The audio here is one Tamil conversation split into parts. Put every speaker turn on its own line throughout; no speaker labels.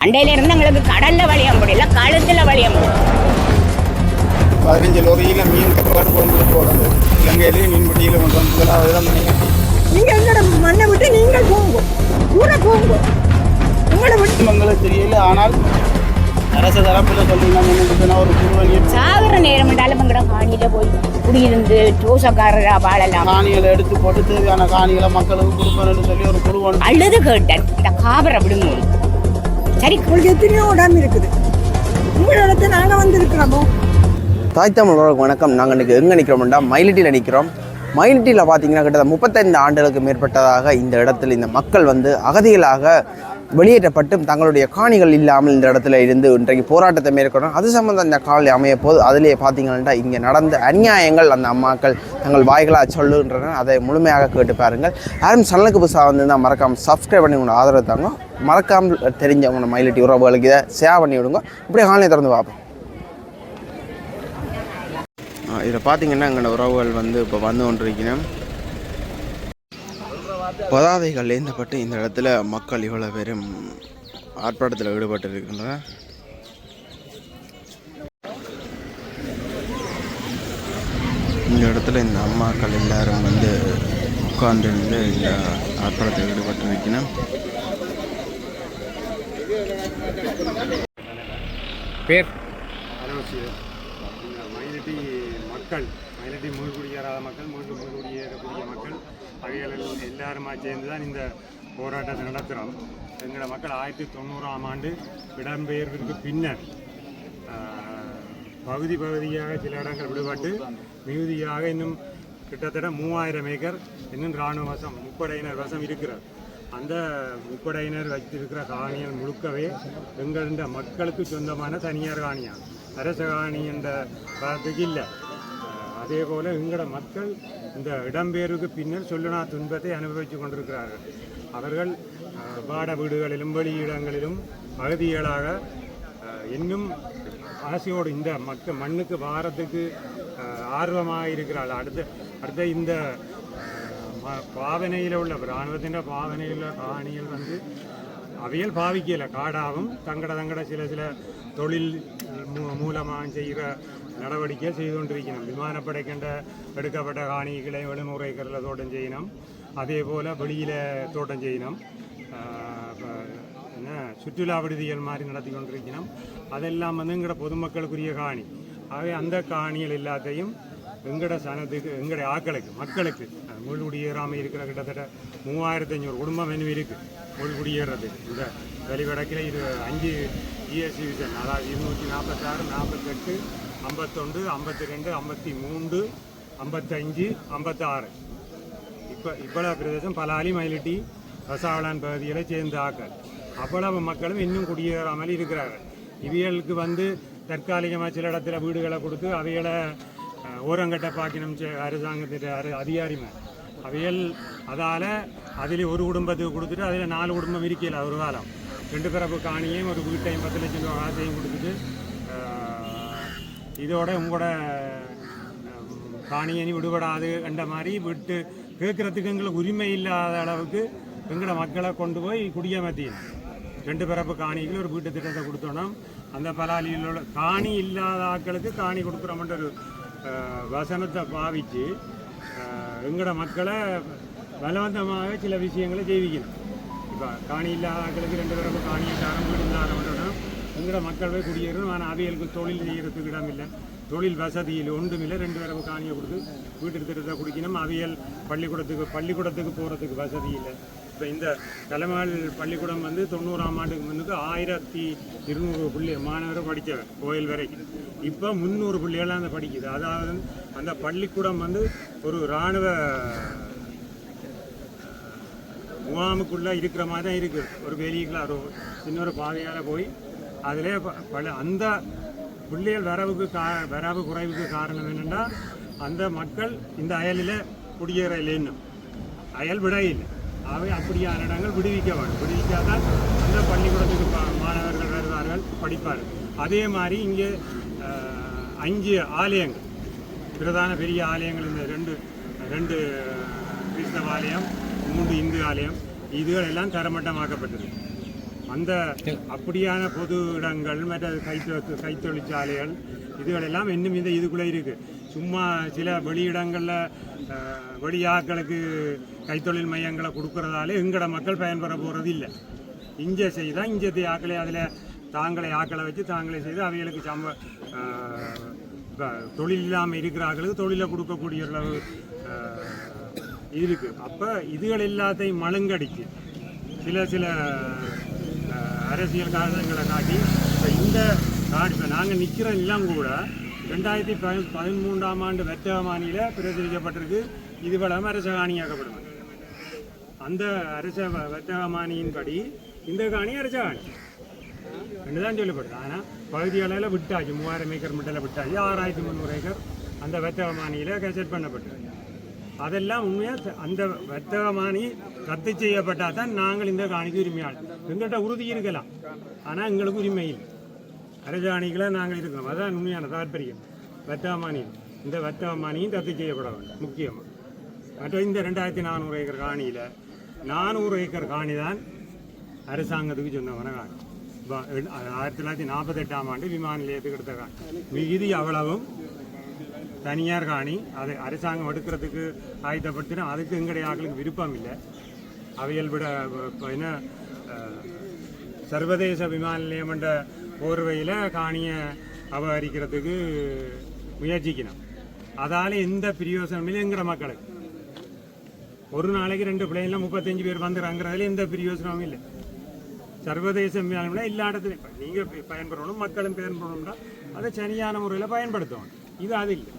அண்டையில இருந்து எங்களுக்கு கடல்ல வழிய முடியல கழுத்துல வழிய முடியல
பதினஞ்சு லோரியில் மீன் கட்டுப்பாடு கொண்டு போகிறது இலங்கையிலேயே மீன்பிடியில் கொண்டு வந்து முதலாவது
நீங்க. எங்களோட மண்ணை விட்டு நீங்கள் போங்க. கூட போங்க. உங்களை விட்டு.
எங்களுக்கு தெரியல ஆனால் அரசு தரப்பில் சொல்லியிருந்தாங்க ஒரு குருவனியை
சாகுற நேரம் என்றாலும் எங்கட காணியில போய் குடியிருந்து ரோசக்காரரா வாழலாம்.
காணிகளை எடுத்து போட்டு தேவையான காணிகளை மக்களுக்கு கொடுக்கணும்னு சொல்லி ஒரு குருவன்
அழுது கேட்டேன் இந்த காபரை விடுங்க. சரி
உங்களுக்கு எத்தனையோ இடம் இருக்குது. உங்களோட நாங்கள் வந்திருக்கிறோமோ?
தாய் தமிழர்களுக்கு வணக்கம். நாங்கள் இன்றைக்கி எங்கே நிற்கிறோம்டா மயிலட்டியில் நிற்கிறோம் மைனிட்டியில் பார்த்தீங்கன்னா கிட்டத்தட்ட முப்பத்தைந்து ஆண்டுகளுக்கு மேற்பட்டதாக இந்த இடத்தில் இந்த மக்கள் வந்து அகதிகளாக வெளியேற்றப்பட்டும் தங்களுடைய காணிகள் இல்லாமல் இந்த இடத்துல இருந்து இன்றைக்கு போராட்டத்தை மேற்கொண்டோம் அது சம்மந்தம் இந்த காலை அமைய போது அதிலே பார்த்தீங்கன்னா இங்கே நடந்த அநியாயங்கள் அந்த அம்மாக்கள் தங்கள் வாய்களாக சொல்லுன்றன அதை முழுமையாக கேட்டு பாருங்கள். யாரும் சேனலுக்கு புதுசாக வந்து தான் மறக்காமல் சப்ஸ்கிரைப் பண்ணி உங்களை ஆதரவு தாங்க. மறக்காமல் தெரிஞ்சவங்க மயிலிட்டி உறவுகளுக்கு இதை ஷேர் பண்ணி விடுங்க. இப்படி ஆன்லைன் திறந்து பார்ப்போம். இதில் பார்த்தீங்கன்னா எங்களோட உறவுகள் வந்து இப்போ வந்து கொண்டிருக்கிறேன் பதாதைகள் ஏந்தப்பட்டு இந்த இடத்துல மக்கள் இவ்வளோ பேரும் ஆர்ப்பாட்டத்தில் ஈடுபட்டு இருக்கின்றனர் இந்த இடத்துல இந்த அம்மாக்கள் எல்லாரும் வந்து உட்கார்ந்திருந்து இந்த ஆர்ப்பாட்டத்தில் ஈடுபட்டு இருக்கணும்
பேர் மக்கள் மயிலட்டி மூழ்குடியேறாத மக்கள் மூழ்கு குடியேறக்கூடிய மக்கள் அவைகள் எல்லாருமா சேர்ந்து தான் இந்த போராட்டத்தை நடத்துகிறோம் எங்களோட மக்கள் ஆயிரத்தி தொண்ணூறாம் ஆண்டு இடம்பெயர்விற்கு பின்னர் பகுதி பகுதியாக சில இடங்கள் விடுபட்டு மிகுதியாக இன்னும் கிட்டத்தட்ட மூவாயிரம் ஏக்கர் இன்னும் இராணுவ வசம் முப்படையினர் வசம் இருக்கிறது. அந்த முப்படையினர் வச்சிருக்கிற காணிகள் முழுக்கவே எங்கள மக்களுக்கு சொந்தமான தனியார் காணியாம் அரச காணி என்ற காலத்துக்கு இல்லை. அதே எங்களோட மக்கள் இந்த இடம்பெயர்வுக்கு பின்னர் சொல்லுனா துன்பத்தை அனுபவித்து கொண்டிருக்கிறார்கள். அவர்கள் பாட வாட வீடுகளிலும் வெளியிடங்களிலும் பகுதிகளாக இன்னும் ஆசையோடு இந்த மக்க மண்ணுக்கு வாரத்துக்கு ஆர்வமாக இருக்கிறாள் அடுத்த அடுத்த இந்த பாவனையில் உள்ள இராணுவத்தின் பாவனையில் உள்ள காணிகள் வந்து அவையல் பாவிக்கல. காடாகவும் தங்கட தங்கட சில சில தொழில் மூ- மூலமாக செய்கிற நடவடிக்கை செய்து கொண்டிருக்கணும் விமானப்படை கண்ட எடுக்கப்பட்ட காணிகளை எழுநூறு ஏக்கரில் தோட்டம் செய்யணும். அதே போல் வெளியில் தோட்டம் செய்யணும். ஆஹ் ப- என்ன சுற்றுலா விடுதிகள் மாதிரி நடத்தி கொண்டிருக்கணும். அதெல்லாம் வந்து எங்கட பொதுமக்களுக்குரிய காணி. ஆகவே அந்த காணிகள் எல்லாத்தையும் எங்கட சனத்துக்கு எங்கட ஆக்களுக்கு மக்களுக்கு அஹ், முள்குடியேறாமல் இருக்கிற கிட்டத்தட்ட மூவாயிரத்தி ஐநூறு குடும்பம் என்ன இருக்குது இருக்கு முள்குடியேறது இந்த வெளிவடக்கில் இது அஞ்சு ஜிஎஸ்சி விசன் அதாவது இருநூற்றி நாற்பத்தாறு நாற்பத்தெட்டு ஐம்பத்தொன்று ஐம்பத்தி ரெண்டு ஐம்பத்தி மூன்று ஐம்பத்தஞ்சு ஐம்பத்தாறு. இப்போ இவ்வளவு பிரதேசம் பலாலி மயிலிட்டி ரசாவளான் பகுதிகளை சேர்ந்த ஆக்கள் அவ்வளவு மக்களும் இன்னும் குடியேறாமல் இருக்கிறார்கள். இவைகளுக்கு வந்து தற்காலிகமாக சில இடத்துல வீடுகளை கொடுத்து அவைகளை ஓரங்கட்ட பாக்கினம் அரசாங்கத்திட்ட அரு அதிகாரிமார். அவைகள் அதால் அதில் ஒரு குடும்பத்துக்கு கொடுத்துட்டு அதில் நாலு குடும்பம் இருக்கல ஒரு காலம். ரெண்டு பிறப்பு காணியையும் ஒரு வீட்டையும் பத்து லட்சம் ரூபா காசையும் கொடுத்துட்டு இதோட உங்களோட காணியனி விடுபடாது என்ற மாதிரி விட்டு கேட்குறதுக்கு எங்களுக்கு உரிமை இல்லாத அளவுக்கு எங்களோட மக்களை கொண்டு போய் குடியமர்த்தினோம். ரெண்டு பிறப்பு காணிகள் ஒரு வீட்டு திட்டத்தை கொடுத்தோம். அந்த பலாலியில் உள்ள காணி இல்லாத ஆட்களுக்கு காணி கொடுக்குறோம்ன்ற ஒரு வசனத்தை பாவித்து எங்களோட மக்களை பலவந்தமாக சில விஷயங்களை ஜெயிக்கணும் இப்போ காணி இல்லாத ஆட்களுக்கு ரெண்டு பிறப்பு காணியை தரம் வீடு எங்களோட மக்கள் குடியேறும். ஆனால் அவியலுக்கு தொழில் செய்யறதுக்கு இடம் இல்லை தொழில் வசதியில் ஒன்றும் இல்லை ரெண்டு பேரும் காணியை கொடுத்து வீட்டுக்கு திட்டத்தை குடிக்கணும். அவியல் பள்ளிக்கூடத்துக்கு பள்ளிக்கூடத்துக்கு போகிறதுக்கு வசதி இல்லை. இப்போ இந்த தலைமாள் பள்ளிக்கூடம் வந்து தொண்ணூறாம் ஆண்டுக்கு முன்னுக்கு ஆயிரத்தி இருநூறு புள்ளி மாணவர் படித்தவர் கோயில் வரைக்கும். இப்போ முந்நூறு பிள்ளைகளாக அந்த படிக்குது. அதாவது அந்த பள்ளிக்கூடம் வந்து ஒரு இராணுவ முகாமுக்குள்ளே இருக்கிற மாதிரி தான் இருக்குது. ஒரு வெளியில் ஒரு சின்ன ஒரு பாதையால் போய் அதிலே பல அந்த பிள்ளைகள் வரவுக்கு கா வரவு குறைவுக்கு காரணம் என்னென்னா அந்த மக்கள் இந்த அயலில் குடியேற இல்லைன்னு அயல் விட இல்லை. அவை அப்படியான இடங்கள் விடுவிக்க வேண்டும். விடுவிக்காதான் அந்த பள்ளிக்கூடத்துக்கு மாணவர்கள் வருவார்கள் படிப்பார்கள். அதே மாதிரி இங்கே அஞ்சு ஆலயங்கள். பிரதான பெரிய ஆலயங்கள் இந்த ரெண்டு ரெண்டு கிறிஸ்தவ ஆலயம் மூன்று இந்து ஆலயம் இதுகள் எல்லாம் தரமட்டமாக்கப்பட்டிருக்கு அந்த அப்படியான பொது இடங்கள் மற்ற கைத்தொ கைத்தொழிற்சாலைகள் இதுகளெல்லாம் இன்னும் இந்த இதுக்குள்ளே இருக்குது சும்மா சில வெளியிடங்களில் வெளியாக்களுக்கு கைத்தொழில் மையங்களை கொடுக்கறதால எங்கட மக்கள் பயன்பெற போகிறது இல்லை. இங்கே செய்தால் இங்கே ஆக்களை அதில் தாங்களே ஆக்களை வச்சு தாங்களே செய்து அவைகளுக்கு சம்ப தொழில் இல்லாமல் இருக்கிறார்களுக்கு தொழிலை கொடுக்கக்கூடிய அளவு இருக்குது அப்போ இதுகள் எல்லாத்தையும் மழுங்கடிச்சு சில சில அரசியல் காரணங்களை காட்டி இப்போ இந்த நாடு இப்போ நாங்கள் நிற்கிற எல்லாம் கூட ரெண்டாயிரத்தி பதி பதிமூன்றாம் ஆண்டு வெற்றமானியில் பிரசுரிக்கப்பட்டிருக்கு இது வளம் அரச காணியாக்கப்படும் அந்த அரச வெத்தக வெற்றமானியின்படி இந்த காணி அரச காணி ரெண்டு தான் சொல்லப்படுது. ஆனால் பகுதி அளவில் விட்டாச்சு. மூவாயிரம் ஏக்கர் மட்டும் விட்டாச்சு. ஆறாயிரத்தி முந்நூறு ஏக்கர் அந்த வெற்றமானியில் கெசட் பண்ணப்பட்டிருக்கு. அதெல்லாம் உண்மையாக அந்த வர்த்தகமானி ரத்து செய்யப்பட்டால் தான் நாங்கள் இந்த காணிக்கு உரிமையாளர். எங்கள்கிட்ட உறுதி இருக்கலாம். ஆனால் எங்களுக்கு உரிமை இல்லை. அரசாணிகளை நாங்கள் இருக்கிறோம் அதான் உண்மையான தாற்பயம். வர்த்தகமானி இந்த வர்த்தகமானியும் ரத்து செய்யப்பட வேண்டும் முக்கியமாக மற்றும் இந்த ரெண்டாயிரத்தி நானூறு ஏக்கர் காணியில் நானூறு ஏக்கர் காணி தான் அரசாங்கத்துக்கு சொந்தமான காணி ஆயிரத்தி தொள்ளாயிரத்தி நாற்பத்தெட்டாம் ஆண்டு விமான நிலையத்துக்கு எடுத்த காணி. மிகுதி அவ்வளவும் தனியார் காணி. அதை அரசாங்கம் எடுக்கிறதுக்கு ஆயுதப்படுத்தினா அதுக்கு எங்களுடைய ஆக்களுக்கு விருப்பம் இல்லை. அவையல் விட என்ன சர்வதேச விமான நிலையம் என்ற போர்வையில் காணியை அபகரிக்கிறதுக்கு முயற்சிக்கணும். அதால் எந்த பிரயோசனம் இல்லை எங்கிற மக்களுக்கு. ஒரு நாளைக்கு ரெண்டு பிள்ளைங்கள முப்பத்தஞ்சு பேர் வந்துடுறாங்கிறதுல எந்த பிரயோசனமும் இல்லை. சர்வதேச விமானம்னா எல்லா இடத்துலையும் இப்போ நீங்கள் பயன்படணும் மக்களும் பயன்படணும்னா அதை சரியான முறையில் பயன்படுத்தணும். இது அது இல்லை.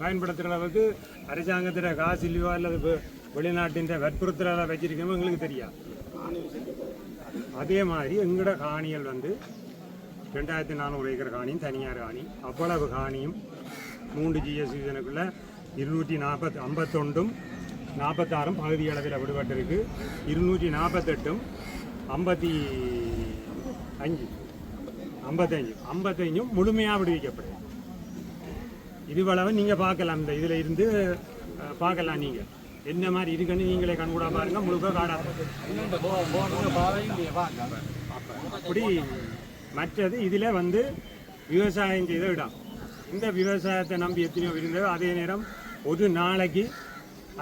பயன்படுத்துகிற அளவுக்கு அரசாங்கத்தில் காசு இல்லையோ அல்லது வெளிநாட்டின் வற்புறுத்தலால் வச்சிருக்கோமோ எங்களுக்கு தெரியாது அதே மாதிரி எங்களோட காணிகள் வந்து ரெண்டாயிரத்தி நானூறு ஏக்கர் காணியும் தனியார் காணி. அவ்வளவு காணியும் மூன்று ஜிஎஸ் இதனுக்குள்ள இருநூற்றி நாற்பத்தி ஐம்பத்தொண்டும் நாற்பத்தாறும் பகுதி அளவில் விடுபட்டிருக்கு. இருநூற்றி நாற்பத்தெட்டும் ஐம்பத்தி அஞ்சு ஐம்பத்தஞ்சு ஐம்பத்தஞ்சும் முழுமையாக விடுவிக்கப்படும் இதுவளவு நீங்கள் பார்க்கலாம். இந்த இதில் இருந்து பார்க்கலாம் நீங்கள் என்ன மாதிரி இருக்குன்னு நீங்களே கண்கூடா பாருங்க முழுக்க காடா. அப்படி மற்றது இதில் வந்து விவசாயம் செய்த இடம். இந்த விவசாயத்தை நம்பி எத்தனையோ இருந்தது அதே நேரம் ஒரு நாளைக்கு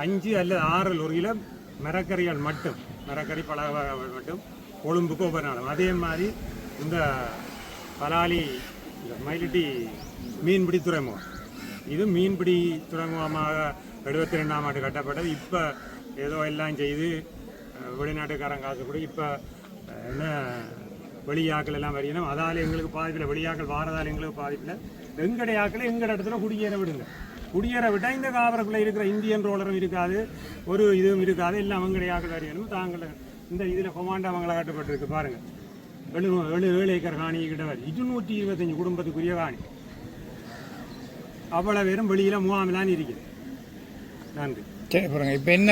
அஞ்சு அல்லது ஆறு லொரியில் மரக்கறிகள் மட்டும் மரக்கறி பல மட்டும் கொழும்புக்கு ஒவ்வொரு நாளும். அதே மாதிரி இந்த பலாலி இந்த மயிலிட்டி மீன்பிடி துறைமுகம். இது மீன்பிடி துறைமுகமாக எழுபத்தி ரெண்டாம் ஆண்டு கட்டப்பட்டது. இப்போ ஏதோ எல்லாம் செய்து வெளிநாட்டுக்காரங்க வெளிநாட்டுக்காரன் காசு கூட இப்போ என்ன வெளியாக்கள் எல்லாம் வரையணும் அதால் எங்களுக்கு பாதிப்பில் வெளியாக்கள் வாரதால் எங்களுக்கு பாதிப்பில் எங்கடைய ஆக்களை எங்கட இடத்துல குடியேற விடுங்க. குடியேற விட்டால் இந்த காவரக்குள்ளே இருக்கிற இந்தியன் ரோலரும் இருக்காது ஒரு இதுவும் இருக்காது. எல்லாம் அவங்களுடைய ஆக்கள் வரையணும் தாங்கள் இந்த இதில் கொமாண்டோ அவங்கள கட்டப்பட்டிருக்கு பாருங்கள் ஏழு ஏழு ஏழு ஏக்கர் காணி கிட்ட இருநூற்றி இருபத்தஞ்சி குடும்பத்துக்குரிய காணி. அவ்வளோ பேரும் வெளியில் முகாமிலான்னு இருக்குது நன்றி.
சரி பாருங்க இப்போ என்ன?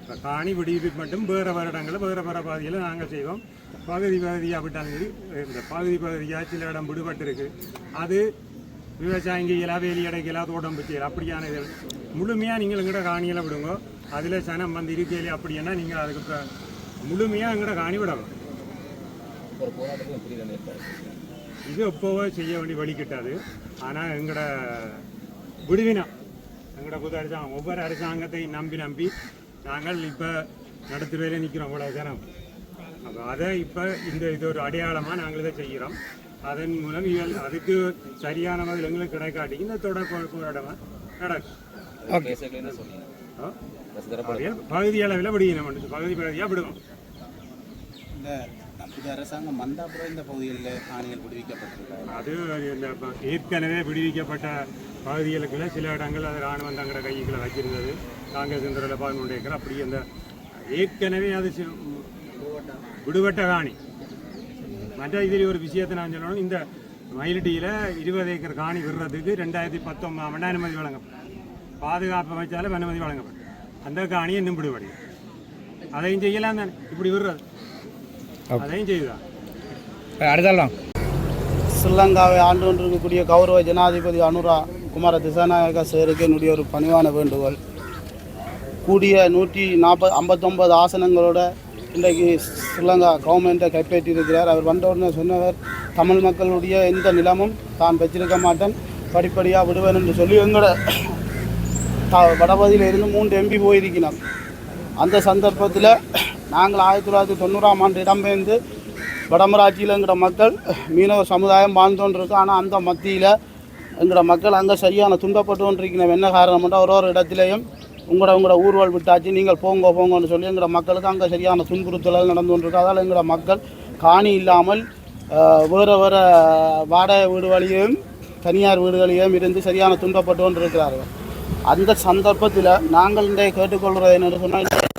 இப்போ காணி விடுவிப்பு மட்டும் வேறு வருடங்களில் வேறு வேறு பகுதியில் நாங்கள் செய்வோம். பகுதி பகுதியாக விட்டாலும் சரி இந்த பகுதி பகுதியாக சில இடம் விடுபட்டிருக்கு. அது விவசாயம் செய்யலாம் வேலி அடைக்கலாம் தோட்டம் செய்யலாம் அப்படியான இது. முழுமையாக நீங்கள் எங்கட காணியில் விடுங்க. அதில் சனம் வந்து இருக்கையிலே அப்படின்னா நீங்கள் அதுக்கு இப்போ முழுமையாக எங்கட காணி விடணும் இது எப்போவோ செய்ய வேண்டிய வழி கிட்டாது. ஆனால் எங்கட விடுவினம் எங்கட புது அரசாங்கம் ஒவ்வொரு அரசாங்கத்தை நம்பி நம்பி நாங்கள் இப்போ நடத்துவேலே நிற்கிறோம் இவ்வளோ ஜனம் அப்போ அதை இப்போ இந்த இது ஒரு அடையாளமாக நாங்கள் இதை செய்கிறோம். அதன் மூலம் இவள் அதுக்கு சரியான பதில் எங்களுக்கு கிடைக்காட்டி இந்த தொடர் போராட்டமாக நடக்கும். பகுதி அளவில் விடுவினம் பகுதி பகுதியாக விடுவோம்.
இந்த இது அரசாங்கம் வந்த அப்புறம் இந்த பகுதிகளில் காணிகள் விடுவிக்கப்பட்டிருக்காங்க
அது இந்த ஏற்கனவே விடுவிக்கப்பட்ட பகுதிகளுக்குள்ள சில இடங்கள் அது ராணுவம் தங்கட கைகளை வச்சிருந்தது காங்கிரஸ் இந்த பதினொன்று ஏக்கர் அப்படி அந்த ஏற்கனவே அது விடுபட்ட காணி மற்ற இதில் ஒரு விஷயத்தை நான் சொல்லணும். இந்த மயிலடியில் இருபது ஏக்கர் காணி விடுறதுக்கு ரெண்டாயிரத்தி பத்தொன்பதாம் ஆண்டு அனுமதி வழங்கப்பட்டது பாதுகாப்பு அமைச்சாலும் அனுமதி வழங்கப்படும் அந்த காணி இன்னும் விடுபடி அதையும் செய்யலாம் தானே. இப்படி விடுறது.
அடுத்தாலும்
ஸ்ரீலங்காவை ஆண்டு கொண்டிருக்கக்கூடிய கௌரவ ஜனாதிபதி அனுரா குமார திசாநாயக சேருக்கு என்னுடைய ஒரு பணிவான வேண்டுகோள். கூடிய நூற்றி நாற்பது ஐம்பத்தொம்பது ஆசனங்களோட இன்றைக்கு ஸ்ரீலங்கா கவர்மெண்ட்டை கைப்பற்றி இருக்கிறார் அவர் வந்த உடனே சொன்னவர் தமிழ் மக்களுடைய எந்த நிலமும் தான் பெற்றிருக்க மாட்டேன். படிப்படியாக விடுவேன் என்று சொல்லி எங்களோட த- வடபகுதியில் இருந்து மூன்று எம்பி போயிருக்கிறோம் அந்த சந்தர்ப்பத்தில் நாங்கள் ஆயிரத்தி தொள்ளாயிரத்தி தொண்ணூறாம் ஆண்டு இடம்பெயர்ந்து வடமராட்சியில் மக்கள் மீனவர் சமுதாயம் வாழ்ந்து ஆனால் அந்த மத்தியில் எங்களோட மக்கள் அங்கே சரியான துன்பப்பட்டு என்ன காரணம்னா ஒரு ஒரு இடத்துலையும் உங்களோட உங்களோட ஊர்வல் விட்டாச்சு நீங்கள் போங்க போங்கன்னு சொல்லி எங்களோட மக்களுக்கு அங்கே சரியான துன்புறுத்தல்கள் நடந்து கொண்டிருக்கு அதால் எங்களோட மக்கள் காணி இல்லாமல் வேறு வேறு வாடகை வீடுகளையும் தனியார் வீடுகளையும் இருந்து சரியான துன்பப்பட்டு கொண்டிருக்கிறார்கள் அந்த சந்தர்ப்பத்தில் நாங்கள் இன்றைய கேட்டுக்கொள்கிறது என்னென்னு சொன்னால்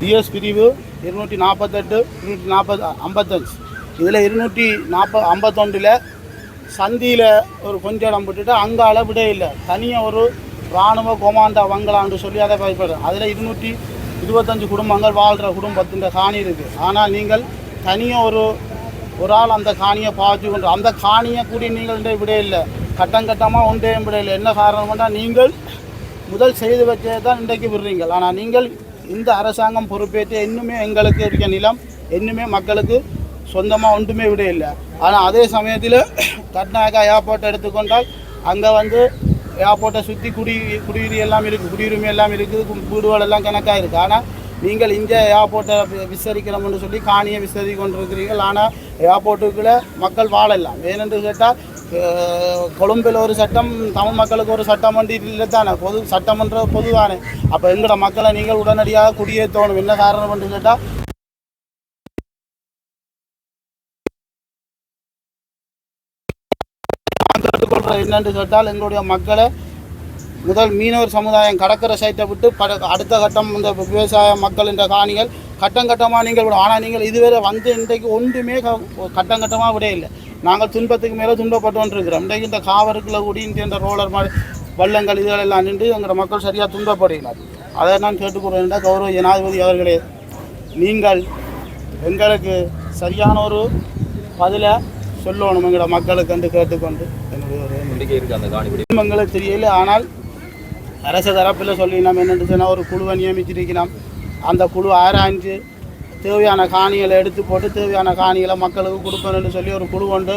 டிஎஸ் பிரிவு இருநூற்றி நாற்பத்தெட்டு இருநூற்றி நாற்பது ஐம்பத்தஞ்சு. இதில் இருநூற்றி நாற்ப ஐம்பத்தொண்டில் சந்தியில் ஒரு கொஞ்சம் இடம் விட்டுட்டு அங்கே விட இல்லை. தனியாக ஒரு இராணுவ கொமாண்டா வங்கலான்னு சொல்லி அதை பயப்படுது அதில் இருநூற்றி இருபத்தஞ்சு குடும்பங்கள் வாழ்கிற குடும்பத்தின் காணி இருக்குது ஆனால் நீங்கள் தனியாக ஒரு ஒரு ஆள் அந்த காணியை பார்த்து கொண்டு அந்த காணியை கூடி நீங்கள் விட இல்லை. கட்டம் கட்டமாக ஒன்றே விட இல்லை. என்ன காரணம்னா நீங்கள் முதல் செய்து வச்சே தான் இன்றைக்கு விடுறீங்க. ஆனால் நீங்கள் இந்த அரசாங்கம் பொறுப்பேற்று இன்னுமே எங்களுக்கு இருக்க நிலம் இன்னுமே மக்களுக்கு சொந்தமாக ஒன்றுமே விட இல்லை ஆனால் அதே சமயத்தில் கர்நாடகா ஏர்போர்ட் எடுத்துக்கொண்டால் அங்கே வந்து ஏர்போர்ட்டை சுற்றி குடி குடியுரி எல்லாம் இருக்குது குடியுரிமை எல்லாம் இருக்குது கு- வீடுகள் எல்லாம் கணக்காக இருக்குது ஆனால் நீங்கள் இங்கே ஏர்போர்ட்டை வி- விசாரிக்கிறோம்னு சொல்லி காணியை விசாரி கொண்டிருக்கிறீர்கள் ஆனால் ஏர்போர்ட்டுக்குள்ளே மக்கள் வாழலாம் ஏனென்று கேட்டால் கொழும்பில் ஒரு சட்டம் தமிழ் மக்களுக்கு ஒரு சட்டம் வந்து இல்லை தானே? பொது சட்டமன்ற பொதுதானே அப்போ எங்களோட மக்களை நீங்கள் உடனடியாக குடியேற்றணும் என்ன காரணம் என்று கேட்டால் என்னென்று கேட்டால் எங்களுடைய மக்களை முதல் மீனவர் சமுதாயம் கடற்கரை சைட்டை விட்டு பட அடுத்த கட்டம் இந்த விவசாய மக்கள் என்ற காணிகள் கட்டம் கட்டமாக நீங்கள் விடும் ஆனால் நீங்கள் இதுவரை வந்து இன்றைக்கு ஒன்றுமே கட்டம் கட்டமாக விட இல்லை. நாங்கள் துன்பத்துக்கு மேலே துன்பப்பட்டு கொண்டிருக்கிறோம் இன்றைக்கு இந்த காவருக்குள்ள கூடி இந்த ரோலர் மாதிரி வள்ளங்கள் இதுகள் எல்லாம் நின்று எங்களோட மக்கள் சரியாக துன்பப்படுகிறார் அதை நான் கேட்டுக்கொள்கிறேன் கௌரவ ஜனாதிபதி அவர்களே நீங்கள் எங்களுக்கு சரியான ஒரு பதிலை சொல்லணும் எங்களோட மக்களுக்கு என்று கேட்டுக்கொண்டு என்னுடைய ஒரு எங்களுக்கு தெரியல. ஆனால் அரசு தரப்பில் சொல்லி நம்ம என்னென்னு சொன்னால் ஒரு குழுவை நியமிச்சிருக்கிறோம் அந்த குழு ஆராய்ஞ்சு தேவையான காணிகளை எடுத்து போட்டு தேவையான காணிகளை மக்களுக்கு கொடுக்கணும்னு சொல்லி ஒரு குழு கொண்டு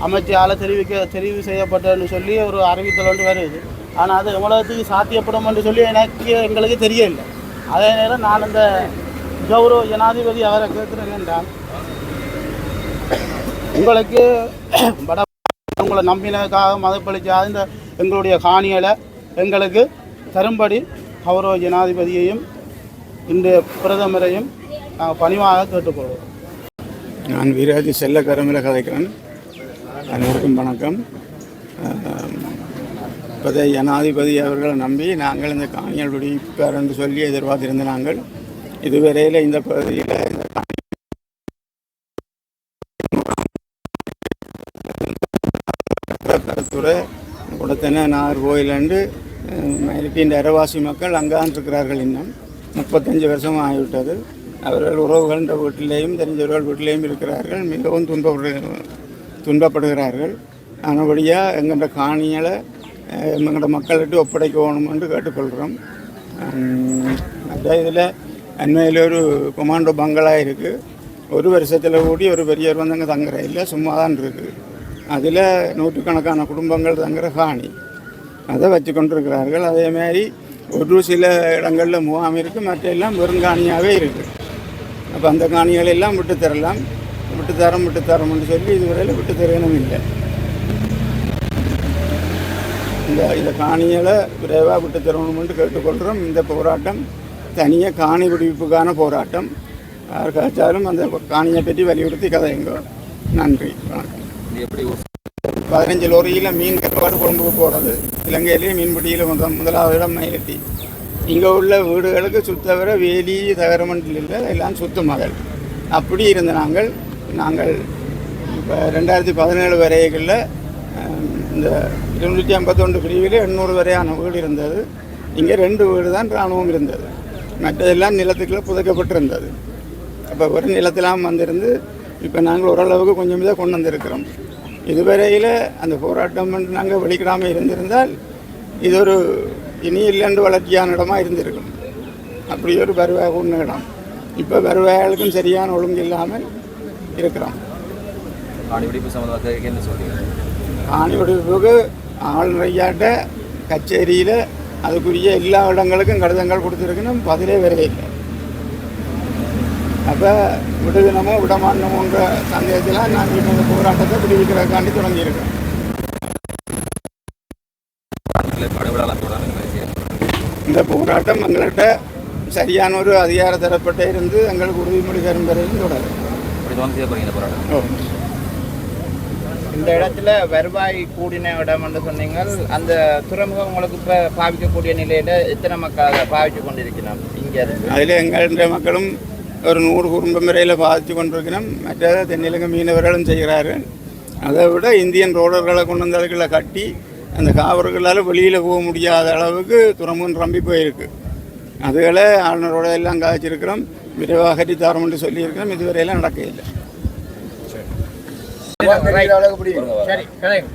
அமைச்சியால் தெரிவிக்க தெரிவு செய்யப்பட்டதுன்னு சொல்லி ஒரு அறிவித்தல் ஒன்று வருது. ஆனால் அது எவ்வளோத்துக்கு சாத்தியப்படும் என்று சொல்லி எனக்கு எங்களுக்கு தெரியல அதே நேரம் நான் இந்த கௌரவ ஜனாதிபதி அவரை கேட்குறேன் என்றால் உங்களுக்கு வட உங்களை நம்பினதுக்காக மதப்பளிச்ச இந்த எங்களுடைய காணிகளை எங்களுக்கு தரும்படி கௌரவ ஜனாதிபதியையும் இன்றைய பிரதமரையும் நாங்கள் பணிவாக கேட்டுக்கொள்வோம்.
நான் வீராஜி செல்ல கரமில கதைக்கிறேன். அனைவருக்கும் வணக்கம். இப்போதை ஜனாதிபதி அவர்களை நம்பி நாங்கள் இந்த காணிகள் விடுவிப்பார் என்று சொல்லி எதிர்பார்த்திருந்த நாங்கள் இதுவரையில் இந்த பகுதியில் இந்த காணி கருத்துறை குடத்தனை நாகர்கோயிலண்டு மயிலட்டின் அரவாசி மக்கள் அங்கான் இருக்கிறார்கள் இன்னும். முப்பத்தஞ்சு வருஷம் ஆகிவிட்டது. அவர்கள் உறவுகள் வீட்டிலேயும் தெரிஞ்சவர்கள் வீட்டிலேயும் இருக்கிறார்கள். மிகவும் துன்பப்படு துன்பப்படுகிறார்கள். அதனபடியாக எங்கள்கிட்ட காணிகளை அஹ், எங்களோட மக்கள்கிட்ட ஒப்படைக்கணும் என்று கேட்டுக்கொள்கிறோம். உம், மற்ற இதில் அண்மையில் ஒரு கொமாண்டோ பங்களா இருக்குது ஒரு வருஷத்தில் கூடி ஒரு பெரியவர் வந்து அங்கே தங்குற இல்லை சும்மா தான் இருக்குது அதில் நூற்றுக்கணக்கான குடும்பங்கள் தங்குற காணி. அதை வச்சு கொண்டிருக்கிறார்கள் அதே ஒரு சில இடங்களில் முகாம் இருக்குது மற்ற எல்லாம் வெறுங்காணியாகவே இருக்குது அப்போ அந்த காணிகளை எல்லாம் விட்டு தரலாம். விட்டு தரம் விட்டு தரம்னு சொல்லி இதுவரையில் விட்டு தரணும் இல்லை. இந்த இந்த காணிகளை விரைவாக விட்டு தரணும்னு கேட்டுக்கொள்கிறோம். இந்த போராட்டம் தனியாக காணி விடுவிப்புக்கான போராட்டம். யாருக்காச்சாலும் அந்த காணியை பற்றி வலியுறுத்தி கதையுங்க. நன்றி வணக்கம். பதினஞ்சு லோரியில் மீன் கட்டுப்பாடு கொழும்புக்கு போகிறது இலங்கையிலேயே மீன்பிடியில் முதல் முதலாவது இடம் மயிலட்டி இங்கே உள்ள வீடுகளுக்கு சுத்தவர வேலி தகரமண்டில் இல்லை எல்லாம் சுத்து மகள். அப்படி இருந்த நாங்கள் நாங்கள் இப்போ ரெண்டாயிரத்தி பதினேழு வரைகளில் இந்த இருநூற்றி ஐம்பத்தொன்று பிரிவில் எண்ணூறு வரையான வீடு இருந்தது. இங்கே ரெண்டு வீடு தான் இராணுவம் இருந்தது. மற்றதெல்லாம் நிலத்துக்குள்ளே புதைக்கப்பட்டிருந்தது. அப்போ ஒரு நிலத்திலாம் வந்திருந்து இப்போ நாங்கள் ஓரளவுக்கு கொஞ்சம் இதாக கொண்டு வந்திருக்கிறோம். இதுவரையில் அந்த போராட்டம் நாங்கள் வெளிக்கிடாமல் இருந்திருந்தால் இது ஒரு இனி இல்லைண்டு வளர்ச்சியான இடமா இருந்திருக்கும். அப்படி ஒரு வருவாய் ஒன்று இடம் இப்போ வருவாய்களுக்கும் சரியான ஒழுங்கு இல்லாமல் இருக்கிறோம். ஆணி வடிவுக்கு ஆளுநர் ஐயாட்ட கச்சேரியில் அதுக்குரிய எல்லா இடங்களுக்கும் கடிதங்கள் கொடுத்துருக்கணும். பதிலே வரவே இல்லை. அப்போ விடுதினமோ விடமாட்டோமோன்ற சந்தேகத்தில் நாங்கள் இந்த போராட்டத்தை விடுவிக்கிறதுக்காண்டி தொடங்கியிருக்கோம் இந்த போராட்டம் எங்கள்கிட்ட சரியான ஒரு அதிகார தரப்பட்ட இருந்து எங்களுக்கு உறுதிமொழி தரும் வரையும் தொடரும். ஓ.
இந்த இடத்துல வருவாய் கூடின இடம் என்று சொன்னீங்க அந்த துறைமுகம் உங்களுக்கு இப்போ பாவிக்கக்கூடிய நிலையில எத்தனை மக்கள் அதை பாவிச்சு கொண்டிருக்கணும் இங்க
அதில் எங்களுடைய மக்களும் ஒரு நூறு குடும்பம் வரையில் பாதித்து கொண்டிருக்கிறோம் மற்ற தென்னிலங்கை மீனவர்களும் செய்கிறார்கள். அதை விட இந்தியன் ரோடர்களை கொண்டு வந்து அதுக்குள்ள கட்டி அந்த காவலர்களால் வெளியில் போக முடியாத அளவுக்கு துறைமுகம் ரம்பி போயிருக்கு. அதுகளை ஆளுநரோட எல்லாம் காய்ச்சிருக்கிறோம். விரைவாக கட்டி தரோம் என்று சொல்லியிருக்கிறோம். இதுவரையெல்லாம் நடக்க இல்லை
சரி கிடையாது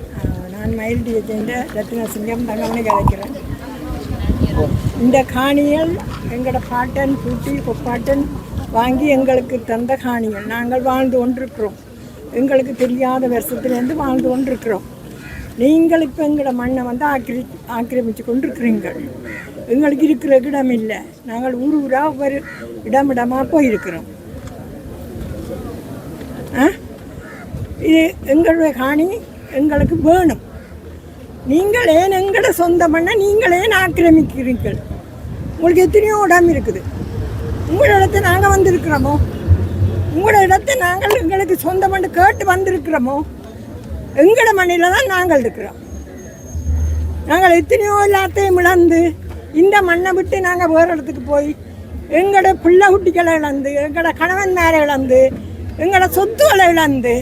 நான் மயில்டியை சேர்ந்த ரத்னசிங்கம் தங்கமணி கதைக்கிறேன். இந்த காணிகள் எங்களோட பாட்டன் பூட்டி கொப்பாட்டன் வாங்கி எங்களுக்கு தந்த காணிகள். நாங்கள் வாழ்ந்து கொண்டிருக்கிறோம். எங்களுக்கு தெரியாத வருஷத்துலேருந்து வாழ்ந்து கொண்டிருக்கிறோம். நீங்கள் இப்போ எங்களோட மண்ணை வந்து ஆக்கிரி ஆக்கிரமித்து கொண்டிருக்கிறீங்கள் எங்களுக்கு இருக்கிற இடம் இல்லை. நாங்கள் ஊர் ஊராக ஒவ்வொரு இடம் இடமாக போயிருக்கிறோம். ஆ? இது எங்களுடைய காணி எங்களுக்கு வேணும். நீங்கள் ஏன் எங்களோட சொந்த மண்ணை நீங்கள் ஏன் ஆக்கிரமிக்கிறீர்கள்? உங்களுக்கு எத்தனையோ இடம் இருக்குது. உங்களிடத்தை நாங்கள் வந்திருக்கிறோமோ? உங்களோட இடத்த நாங்கள் எங்களுக்கு சொந்த மண்ணு கேட்டு வந்திருக்கிறோமோ? எங்களோட மண்ணில் தான் நாங்கள் இருக்கிறோம். நாங்கள் எத்தனையோ எல்லாத்தையும் இழந்து இந்த மண்ணை விட்டு நாங்கள் வேறு இடத்துக்கு போய் எங்களோட பிள்ளை குட்டிகளை இழந்து எங்களோட கணவன்மாரை இழந்து எங்களோட சொத்துக்களை இழந்து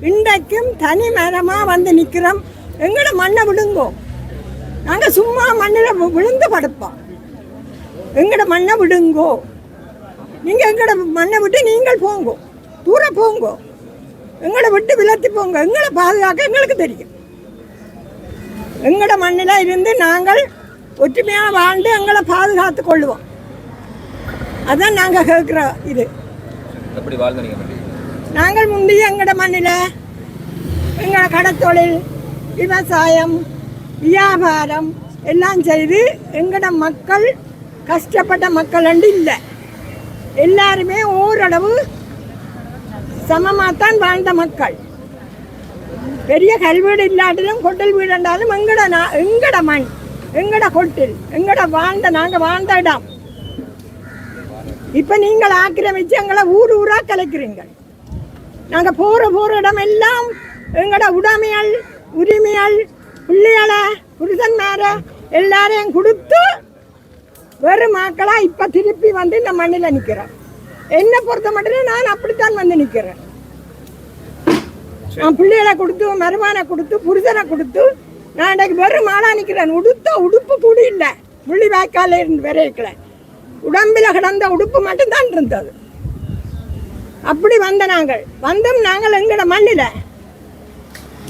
இன்றைக்கும் தனி மரமாக வந்து நிற்கிறோம் எங்களோட மண்ணை விடுங்கோ நாங்கள் சும்மா மண்ணில் விழுந்து படுப்போம். எங்களோட மண்ணை விடுங்கோ நீங்கள் எங்களோட மண்ணை விட்டு நீங்கள் போங்கோ. தூர போங்கோ. எங்களை விட்டு விலத்தி போங்க. எங்களை பாதுகாக்க எங்களுக்கு தெரியும். எங்களோட மண்ணில் இருந்து நாங்கள் ஒற்றுமையாக வாழ்ந்து எங்களை பாதுகாத்து கொள்வோம் அதான் நாங்கள் கேட்குற இது. நாங்கள் முந்தைய எங்களோட மண்ணில் எங்களோட கடத்தொழில் விவசாயம் வியாபாரம் எல்லாம் செய்து எங்களோட மக்கள் கஷ்டப்பட்ட மக்கள் அண்டு இல்லை. எல்லாருமே ஓரளவு சமமாகத்தான் வாழ்ந்த மக்கள். பெரிய கல்வீடு இல்லாட்டிலும் கொட்டில் வீடு என்றாலும் எங்கட நான் எங்கட மண் எங்கட கொட்டில் எங்கட வாழ்ந்த நாங்கள் வாழ்ந்த இடம். இப்போ நீங்கள் ஆக்கிரமித்து எங்களை ஊர் ஊராக கலைக்கிறீங்கள் நாங்கள் போகிற போகிற இடம் எல்லாம் எங்களோட உடைமைகள் உரிமைகள் பிள்ளைகளை புருஷன்மார எல்லாரையும் கொடுத்து வெறும் மக்களாக இப்போ திருப்பி வந்து இந்த மண்ணில் நிற்கிறேன் என்னை பொறுத்த மட்டும் நான் அப்படித்தான் வந்து நிற்கிறேன் நான் பிள்ளைகளை கொடுத்து மருமானை கொடுத்து புருஷனை கொடுத்து நான் இன்றைக்கு வெறும் ஆளாக நிற்கிறேன் உடுத்த உடுப்பு கூட இல்லை. முள்ளி வாய்க்கால இருந்து விரைக்கல. உடம்பில் கிடந்த உடுப்பு மட்டும்தான் இருந்தது. அப்படி வந்த நாங்கள். வந்தும் நாங்கள் எங்களோட மண்ணில்.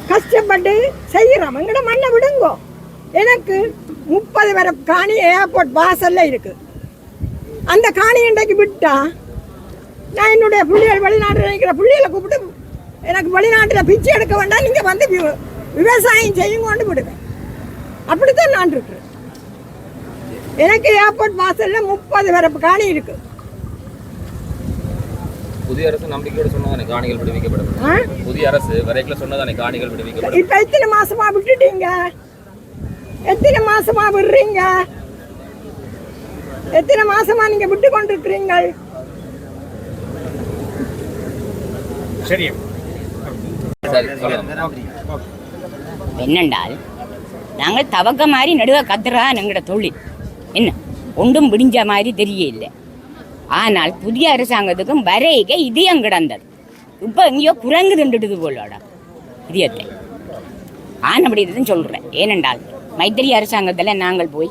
கஷ்டப்பட்டு செய்கிறோம். எங்களோட மண்ணை விடுங்கோ. எனக்கு முப்பது வர காணி ஏர்போர்ட் வாசல்ல இருக்கு. அந்த காணி இன்றைக்கு விட்டா நான் என்னுடைய பிள்ளைகள் வெளிநாட்டில் நினைக்கிற பிள்ளைகளை கூப்பிட்டு எனக்கு வெளிநாட்டில் பிச்சை எடுக்க வேண்டாம் நீங்கள் வந்து விவசாயம் செய்யுங்கன்னு விடுவேன். அப்படித்தான் நான் இருக்கிறேன். எனக்கு ஏர்போர்ட் வாசல்ல முப்பது வரப்பு காணி இருக்கு.
புதிய அரசு நம்பிக்கையோட சொன்னதானே காணிகள் விடுவிக்கப்படும்? புதிய அரசு வரைக்குள்ள சொன்னதானே காணிகள் விடுவிக்கப்படும்?
இப்ப எத்தனை மாசமா விட்டுட்டீங்க? எத்தனை மாசமா விடுறீங்க? எத்தனை மாசமா நீங்க விட்டு கொண்டிருக்கிறீங்கள்?
சரி.
என்னென்றால் நாங்கள் தவக்க மாதிரி நடுவ கத்துறதான் எங்களோட தொழில். என்ன? ஒன்றும் விடிஞ்ச மாதிரி தெரியல ஆனால் புதிய அரசாங்கத்துக்கும் வரைக இதயம் கிடந்தது. இப்போ எங்கேயோ குரங்கு திண்டுடுது போலோட. இதயத்தை ஆனபடி தான் சொல்கிறேன் ஏனென்றால் மைத்திரி அரசாங்கத்தில் நாங்கள் போய்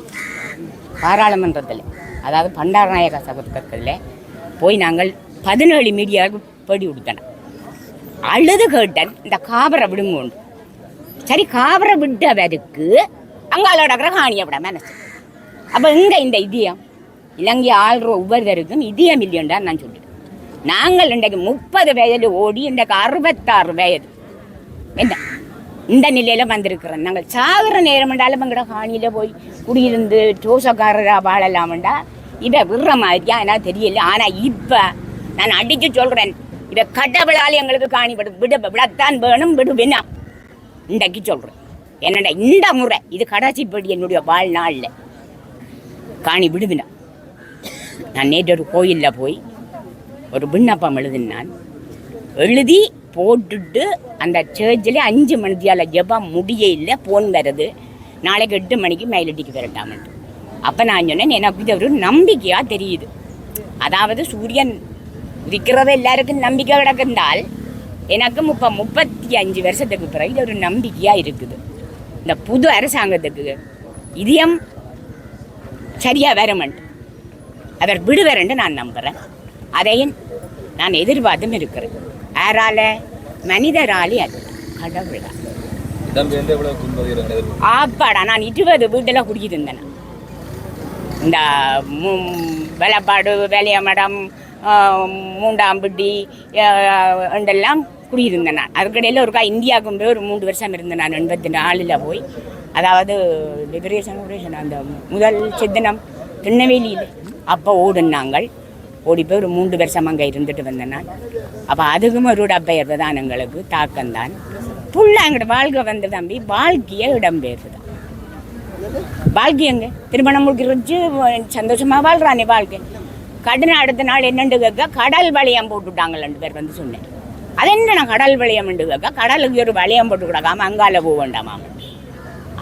பாராளுமன்றத்தில் அதாவது பண்டாரநாயக சபத்தில் போய் நாங்கள் பதினேழு மீடியாவுக்கு பேடி கொடுத்தன அழுது கேட்டேன் இந்த காபரை விடுங்கோண்டு சரி காபரை விட்டவருக்கு அங்கால கிடக்குற காணியை விட மனசு அப்போ இங்கே இந்த இதயம்? இலங்கை ஆள்ற ஒவ்வொருத்தருக்கும் இதயம் இல்லையண்டா நான் சொல்லிட்டேன். நாங்கள் இன்றைக்கு முப்பது வயது ஓடி இன்றைக்கு அறுபத்தாறு வயது. என்ன? இந்த நிலையில வந்திருக்கிறோம். நாங்கள் சாகுற நேரம் என்றாலும் எங்களோட காணியில் போய் குடியிருந்து டோசக்காரரா வாழலாம்டா. இவ விடுற மாதிரியா எனக்கு தெரியல. ஆனால் இப்போ நான் அடிச்சு சொல்கிறேன் இவ கடவுளால் எங்களுக்கு காணி விடு விட விடத்தான் வேணும் விடுவேனா? இன்றைக்கு சொல்கிறேன் என்னடா இந்த முறை இது கடைசிப்படி என்னுடைய வாழ்நாளில். காணி விடுவினா? நான் நேற்று ஒரு கோயிலில் போய் ஒரு விண்ணப்பம் எழுதினான். எழுதி போட்டுட்டு அந்த சர்ச்சில் அஞ்சு மணித்தியால் ஜெபம் முடிய இல்லை போன் வருது. நாளைக்கு எட்டு மணிக்கு மயிலட்டிக்கு வரட்டாமன்ட்டு அப்போ நான் சொன்னேன் எனக்கு இது ஒரு நம்பிக்கையாக தெரியுது. அதாவது சூரியன் இருக்கிறது எல்லாருக்கும் நம்பிக்கை கிடக்குந்தால் எனக்கு முப்ப முப்பத்தி அஞ்சு வருஷத்துக்கு பிறகு இது ஒரு நம்பிக்கையாக இருக்குது. இந்த புது அரசாங்கத்துக்கு இதயம் சரியாக வரமண்டு அவர் விடுவாருன்னு நான் நம்புகிறேன் அதையும் நான் எதிர்பார்த்தும் இருக்கிறேன். யாரால மனிதராலே அல்ல கடவுளா. ஆப்பாடா நான் இருபது வீட்டில் குடியிருந்தேன் இந்த வெள்ளப்பாடு வேலையமடம் மூண்டாம்பட்டி எல்லாம் குடியிருந்தேன் நான் அதுக்கிடையில் ஒருக்கா இந்தியாவுக்கும் போய் ஒரு மூன்று வருஷம் இருந்தேன் நான் எண்பத்தி நாலில் போய். அதாவது லிபரேஷன் அந்த முதல் சித்தனம் திருநெல்வேலியில். அப்போ ஓடுனாங்கள். ஓடி போய் ஒரு மூன்று வருஷம் அங்கே இருந்துட்டு வந்தேன். நான் அப்போ அதுக்கும் ஒரு இடப்பெயர்வு தான் எங்களுக்கு தாக்கம்தான் புள்ள எங்கிட்ட வாழ்க்கை வந்த தம்பி வாழ்க்கையே இடம்பெயர்வு தான். வாழ்க்கை எங்க? திருமணம் முடிக்கிறச்சு சந்தோஷமா வாழ்றானே வாழ்க்கை. கடனை அடுத்த நாள் என்னண்டு கேட்க கடல் வளையம் போட்டுட்டாங்க ரெண்டு பேர் வந்து சொன்னேன். அது என்ன நான் கடல் வளையம் கேட்க கடலுக்கு ஒரு வளையம் போட்டு கொடுக்காம அங்கால போக வேண்டாமா?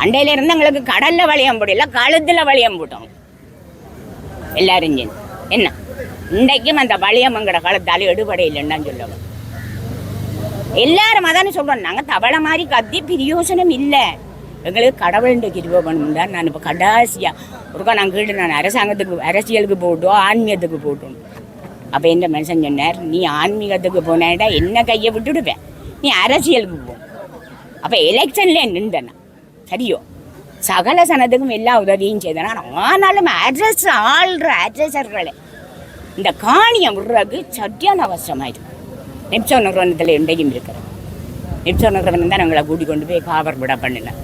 அண்டையில இருந்து எங்களுக்கு கடல்ல வளையம் போடல கழுத்துல வளையம் போட்டோம். எல்லாரும் என்ன? இன்றைக்கும் அந்த வளையம் காலத்தால் காலத்தால எடுபடை இல்லைன்னு சொல்லணும். எல்லாரும் அதானே சொல்கிறோம் நாங்கள் தவளை மாதிரி கத்தி பிரியோசனம் இல்லை. எங்களுக்கு கடவுள்ன்ற கிருபை பண்ணணும் தான். நான் இப்போ கடைசியா ஒருக்கா நான் கேட்டு நான் அரசாங்கத்துக்கு அரசியலுக்கு போட்டோம் ஆன்மீகத்துக்கு போட்டோம் அப்போ எந்த மனுஷன் சொன்னார்? நீ ஆன்மீகத்துக்கு போனேடா என்ன கையை விட்டுடுவேன் நீ அரசியலுக்கு போ. அப்போ எலெக்ஷன்ல நின்றனா? சரியோ? சகல சனத்துக்கும் எல்லா உதவியும் செய்தனா? ஆனாலும் அட்ரஸ் ஆள்ற அரசர்களே இந்த காணியை விடுறது சட்டியான அவசரமாயிடும். நிப்சோ நிறுவனத்தில் இன்றைக்கும் இருக்கிறோம் நிப்சோ நிறுவனம் தான் எங்களை கூடி கொண்டு போய் காவர் விட பண்ணினேன்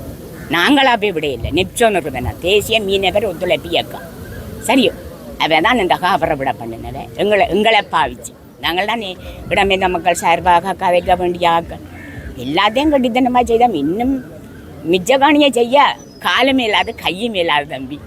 நாங்களாக போய் விட இல்லை. நிப்சோ நிறுவனம் தேசிய மீனவர் ஒத்துழைப்பு இயக்கம். சரியோ? அவன் தான் இந்த காவரை விட பண்ணினவன் எங்களை எங்களை பாவிச்சு. நாங்கள் தான் இடமேந்த மக்கள் சார்பாக கதைக்க வேண்டிய ஆக்கள் எல்லாத்தையும் கட்டித்தனமாக செய்தோம் இன்னும் மிச்ச காணியை செய்ய காலமே இல்லாத கையும் இல்லாத தம்பி.